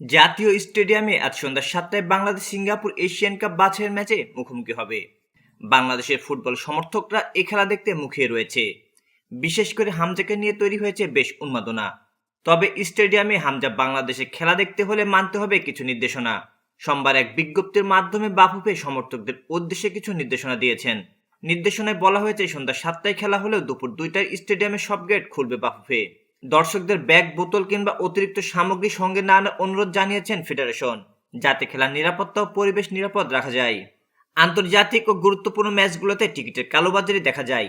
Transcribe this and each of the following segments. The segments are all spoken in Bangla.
জাতীয় স্টেডিয়ামে আজ সন্ধ্যা সাতটায় বাংলাদেশ সিঙ্গাপুর এশিয়ান কাপ বাছাইয়ের ম্যাচে মুখোমুখি হবে। বাংলাদেশের ফুটবল সমর্থকরা এ খেলা দেখতে মুখিয়ে রয়েছে। বিশেষ করে হামজাকে নিয়ে তৈরি হয়েছে বেশ উন্মাদনা। তবে স্টেডিয়ামে হামজা বাংলাদেশে খেলা দেখতে হলে মানতে হবে কিছু নির্দেশনা। সোমবার এক বিজ্ঞপ্তির মাধ্যমে বাফুফে সমর্থকদের উদ্দেশ্যে কিছু নির্দেশনা দিয়েছেন। নির্দেশনায় বলা হয়েছে, সন্ধ্যা সাতটায় খেলা হলেও দুপুর দুইটায় স্টেডিয়ামে সব গেট খুলবে বাফুফে। দর্শকদের ব্যাগ, বোতল কিংবা অতিরিক্ত সামগ্রী সঙ্গে না আনার অনুরোধ জানিয়েছেন ফেডারেশন, যাতে খেলার নিরাপত্তা ও পরিবেশ নিরাপদ রাখা যায়। আন্তর্জাতিক ও গুরুত্বপূর্ণ ম্যাচগুলোতে টিকিটের কালোবাজারি দেখা যায়।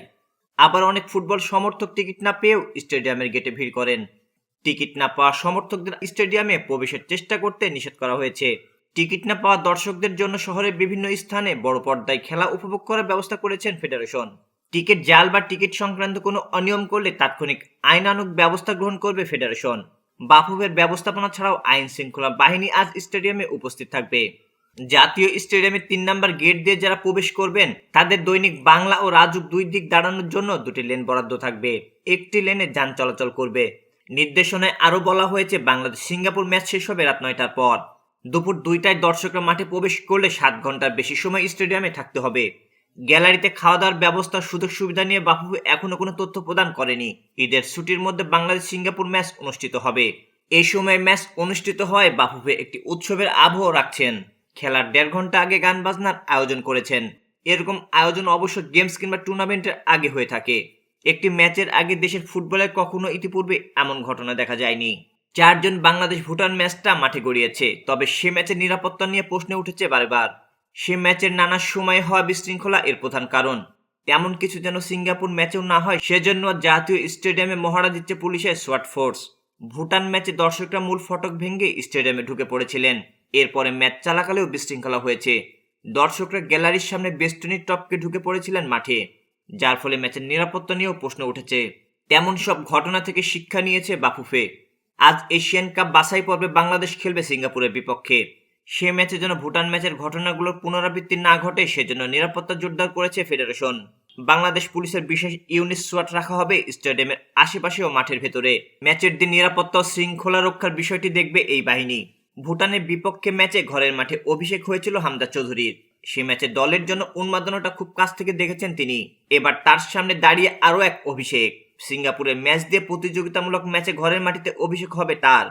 আবার অনেক ফুটবল সমর্থক টিকিট না পেয়েও স্টেডিয়ামের গেটে ভিড় করেন। টিকিট না পাওয়া সমর্থকদের স্টেডিয়ামে প্রবেশের চেষ্টা করতে নিষেধ করা হয়েছে। টিকিট না পাওয়া দর্শকদের জন্য শহরের বিভিন্ন স্থানে বড় পর্দায় খেলা উপভোগ করার ব্যবস্থা করেছেন ফেডারেশন। টিকিট জাল বা টিকিট সংক্রান্ত কোনো অনিয়ম করলে তাৎক্ষণিক আইনানুগ ব্যবস্থা গ্রহণ করবে ফেডারেশন। বাফুফের ব্যবস্থাপনা ছাড়াও আইন শৃঙ্খলা বাহিনী আজ স্টেডিয়ামে উপস্থিত থাকবে। জাতীয় স্টেডিয়ামের তিন নম্বর গেট দিয়ে যারা প্রবেশ করবেন, তাদের দৈনিক বাংলা ও রাজুক দুই দিক দাঁড়ানোর জন্য দুটি লেন বরাদ্দ থাকবে। একটি লেনে যান চলাচল করবে। নির্দেশনায় আরও বলা হয়েছে, বাংলাদেশ সিঙ্গাপুর ম্যাচ শেষ হবে রাত নয়টার পর। দুপুর দুইটায় দর্শকরা মাঠে প্রবেশ করলে সাত ঘণ্টার বেশি সময় স্টেডিয়ামে থাকতে হবে। গ্যালারিতে খাওয়া দাওয়ার ব্যবস্থার সুযোগ সুবিধা নিয়ে বাফু এখনও কোনো তথ্য প্রদান করেনি। ঈদের ছুটির মধ্যে বাংলাদেশ সিঙ্গাপুর ম্যাচ অনুষ্ঠিত হবে। এই সময় ম্যাচ অনুষ্ঠিত হওয়ায় বাফুফে একটি উৎসবের আবহ রাখছেন। খেলার দেড় ঘণ্টা আগে গান বাজনার আয়োজন করেছেন। এরকম আয়োজন অবশ্য গেমস কিংবা টুর্নামেন্টের আগে হয়ে থাকে। একটি ম্যাচের আগে দেশের ফুটবলে কখনো ইতিপূর্বে এমন ঘটনা দেখা যায়নি। চারজন বাংলাদেশ ভুটান ম্যাচটা মাঠে গড়িয়েছে, তবে সে ম্যাচের নিরাপত্তা নিয়ে প্রশ্ন উঠেছে বারবার। সে ম্যাচের নানা সময়ে হওয়া বিশৃঙ্খলা এর প্রধান কারণ। তেমন কিছু যেন সিঙ্গাপুর ম্যাচেও না হয়, সেজন্য জাতীয় স্টেডিয়ামে মহড়া দিচ্ছে পুলিশের সোয়াট ফোর্স। ভুটান ম্যাচে দর্শকরা মূল ফটক ভেঙে স্টেডিয়ামে ঢুকে পড়েছিলেন। এরপরে ম্যাচ চলাকালেও বিশৃঙ্খলা হয়েছে। দর্শকরা গ্যালারির সামনে বেস্টনির টপকে ঢুকে পড়েছিলেন মাঠে, যার ফলে ম্যাচের নিরাপত্তা নিয়েও প্রশ্ন উঠেছে। তেমন সব ঘটনা থেকে শিক্ষা নিয়েছে বাফুফে। আজ এশিয়ান কাপ বাছাই পর্বে বাংলাদেশ খেলবে সিঙ্গাপুরের বিপক্ষে। সে ম্যাচে যেন ভুটান ম্যাচের ঘটনাগুলোর পুনরাবৃত্তি না ঘটে সেজন্য নিরাপত্তা জোরদার করেছে ফেডারেশন। বাংলাদেশ পুলিশের বিশেষ ইউনিট সোয়াট রাখা হবে স্টেডিয়ামের আশেপাশে ও মাঠের ভেতরে। ম্যাচের দিন নিরাপত্তা শৃঙ্খলা রক্ষার বিষয়টি দেখবে এই বাহিনী। ভুটানের বিপক্ষে ম্যাচে ঘরের মাঠে অভিষেক হয়েছিল হামদা চৌধুরীর। সে ম্যাচে দলের জন্য উন্মাদনাটা খুব কাছ থেকে দেখেছেন তিনি। এবার তার সামনে দাঁড়িয়ে আরও এক অভিষেক। সিঙ্গাপুরের ম্যাচ দিয়ে প্রতিযোগিতামূলক ম্যাচে ঘরের মাটিতে অভিষেক হবে তার।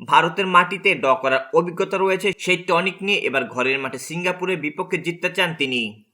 ভারতের মাটিতে ড করার অভিজ্ঞতা রয়েছে সেই টনিক নিয়ে। এবার ঘরের মাঠে সিঙ্গাপুরের বিপক্ষে জিততে চান তিনি।